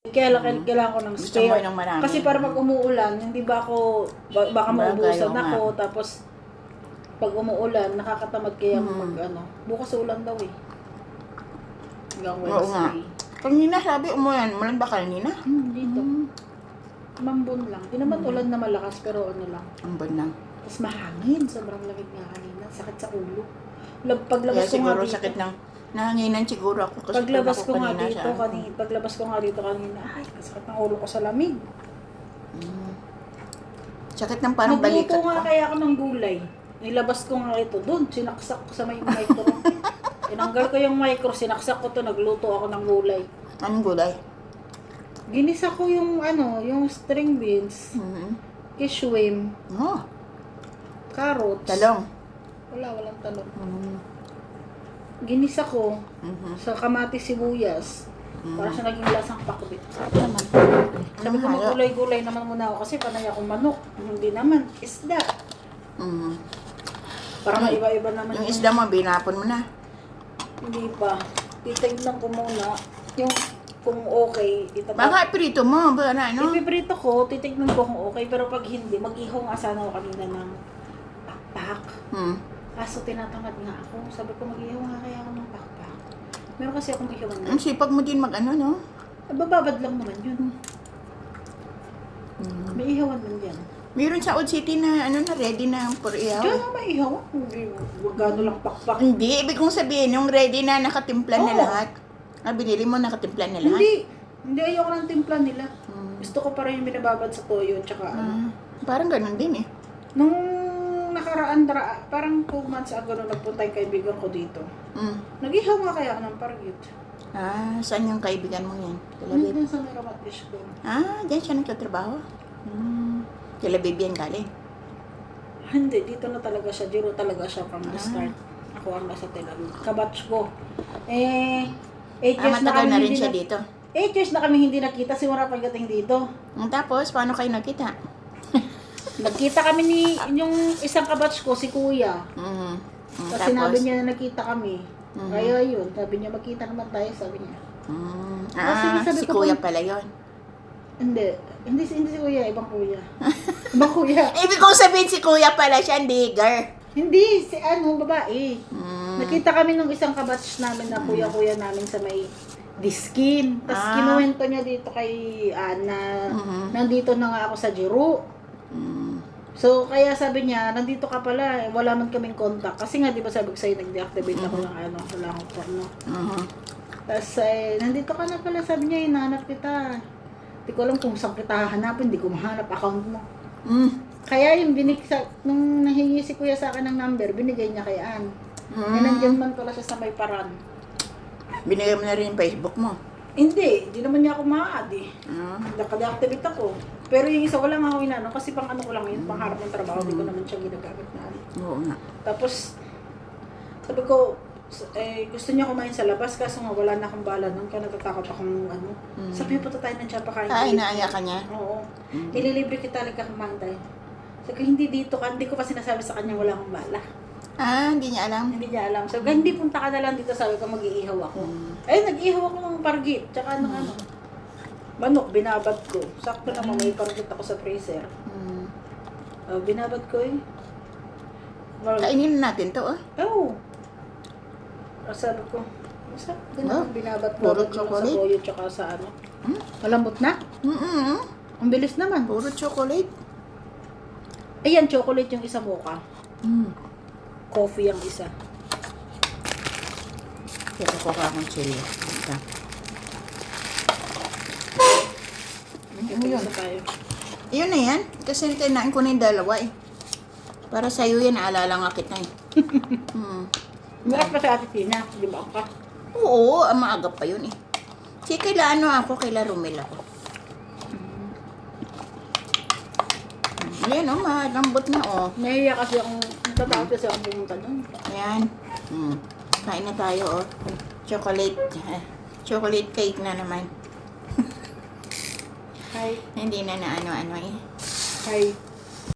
Kaya lang kailangan ko ng Gusto mo spare. ng marami. Kasi para pag umuulan, hindi ba ako, ba- baka maubusan oo nga. ako, tapos pag umuulan, nakakatamad kaya Mhm. mag ano. Bukas ulan daw eh. Hanggang Oo nga. Wednesday. Kanina sabi umulan, umulan ba kanina? Hmm, dito. Hmm. Mambon lang. Di naman ulan na malakas, pero ano lang. Ang banang. Tapos mahangin. Sobrang lamig nga kanina. Sakit sa ulo. Kaya paglabas ko nga siguro dito. sakit ng nanganginan siguro ako. Kasi Paglabas pag ko nga kanina dito, sa- kanina, paglabas ko nga dito kanina, ay, kasakit ng ulo ko sa lamig. Mm. Sakit ng parang Nagluto balikat ko. nga kaya ako ng gulay. Nilabas ko nga ito doon, sinaksak ko sa may micro. Tinanggal ko yung micro, sinaksak ko to, nagluto ako ng gulay. Anong gulay? Ginisa ko yung ano, yung string beans, Mm-hmm. kishwim, Oh, carrots. talong. Wala, walang talong. Mm. Ginisa ko Mhm. sa kamatis sibuyas. Mm. Para sa naging lasang pakbit. Sarap naman. Sabi ko magulay-gulay naman muna ako kasi panay akong manok. Hindi naman, isda. Mm. Para Yung- maiba-iba naman Yung isda mo, binapon mo na. Hindi pa. Titignan ko muna yung kung okay. Itatap- Baka prito mo, ba na, ano? Ipiprito ko, titignan ko kung okay. Pero pag hindi, mag-ihaw nga sana ako kanina ng pakpak. Hmm. Kaso tinatamad nga ako. Sabi ko mag-ihaw nga kaya ako ng pakpak. Meron kasi akong ihawan na. Ang sipag mo din mag ano, no? Bababad lang naman yun. Mm. May ihawan man dyan. Meron sa Old City na ano na ready na for ihaw. Diyan nga may ihawan. Hindi, gano'n lang pakpak. Hindi, ibig kong sabihin, yung ready na nakatimpla na Oo. lahat. Ah, binili mo nakatimpla na lahat? Hindi. Hindi ayoko ng timpla nila. Hmm. Gusto ko pa rin yung binababad sa toyo. Tsaka ano. Ah, parang ganun din eh. Nung nakaraan, dra- parang 2 months ago nung nagpunta yung kaibigan ko dito, Mm. nag-ihaw nga kaya ako ng pargit. Ah, saan yung kaibigan mo yan? Talabib? Nandun sa Miramat Fish doon. Ah, diyan siya nagtatrabaho? Hmm. Talabib yan galing. Hindi, dito na talaga siya. Jiro talaga siya from the Ah. start. Ako ang nasa Tel Aviv. Kabatch ko. Eh, 8 Ah, years na matagal kami na rin hindi siya na, dito. 8 years na kami hindi nakita simula pagdating dito. Mm, Tapos, paano kayo nakita? Nagkita kami ni yung isang kabatch ko, si Kuya. Mm. Mm, Kasi sinabi niya na nakita kami. Mhm. Kaya yun, sabi niya magkita naman tayo, sabi niya. Mm. Kasi Ah, sabi si ko kuya pala yon. Hindi, hindi, si- hindi si Kuya, ibang Kuya. ibang Kuya. Ibig kong sabihin si kuya pala siya, digger. Hindi, si ano, babae. Mm. Nakita kami nung isang kabatch namin na kuya-kuya namin sa may diskin. Tapos Ah. kinuwento niya dito kay Ana, Mhm. nandito na nga ako sa Jiro. So, kaya sabi niya, nandito ka pala, eh, wala man kaming contact. Kasi nga, di ba sabi ko sa'yo, nag-deactivate ako ng ano, wala akong porno. Mhm. Tapos, eh, nandito ka na pala, sabi niya, hinahanap kita. Hindi ko alam kung saan kita hahanapin, hindi ko mahanap account mo. Mm. Kaya yung binig sa, nung nahingi si kuya sa akin ng number, binigay niya kay Ann. Mm. Eh, nandiyan man pala siya sa may paran. Binigay mo na rin yung Facebook mo. Hindi, hindi naman niya ako ma-add eh. Ah. Naka-deactivate ako. Pero yung isa wala nga ako inano kasi pang ano ko lang yun, pang harap ng trabaho, hindi ko naman siya ginagamit na ano. Oo nga. Tapos, sabi ko, eh, gusto niya kumain sa labas kaso nga wala na akong bala nun kaya natatakot akong ano. Mm. Sabi niya, punta tayo ng Japa kain. Ah, inaaya ka niya? Oo. Mm. Ililibre kita tayo. Sabi ko, hindi dito ka, hindi ko pa sinasabi sa kanya wala akong bala. Ah, hindi niya alam. Hindi niya alam. Ko, hindi punta ka na lang dito, sabi ko, mag-iihaw ako. Mm. Ay, nag-ihaw ako ng pargit, tsaka ng ano. Manok, binabad ko. Sakto naman may pargit ako sa freezer. Mm. Uh, binabad ko eh. Mar- Kainin na natin to, ah. Oo. Oh. sabi ko, masarap din ako binabad ko. puro lang sa chocolate? toyo tsaka sa ano. Hmm? Malambot na? Mm-mm. Ang bilis naman. Puro chocolate. Ayan, chocolate yung isa mocha. Mm. Coffee yung isa. Kaya ko ka akong chili. Ito. Ano yun? Yun na yan. Kasi kinain ko na yung dalawa eh. Para sa'yo yan, naalala nga kita eh. hmm. Umiyak pa sa ate Tina. Di ba ka? Oo, ang maaga pa yun eh. Si kaila ano ako, kaila Romel ako. Ayan oh, malambot na oh. Nahiya kasi akong, natatakot kasi akong pumunta doon. Ayan. Hmm. Kain na tayo oh. Chocolate. eh, Chocolate cake na naman. Hi. Hindi na na ano-ano eh. Hi.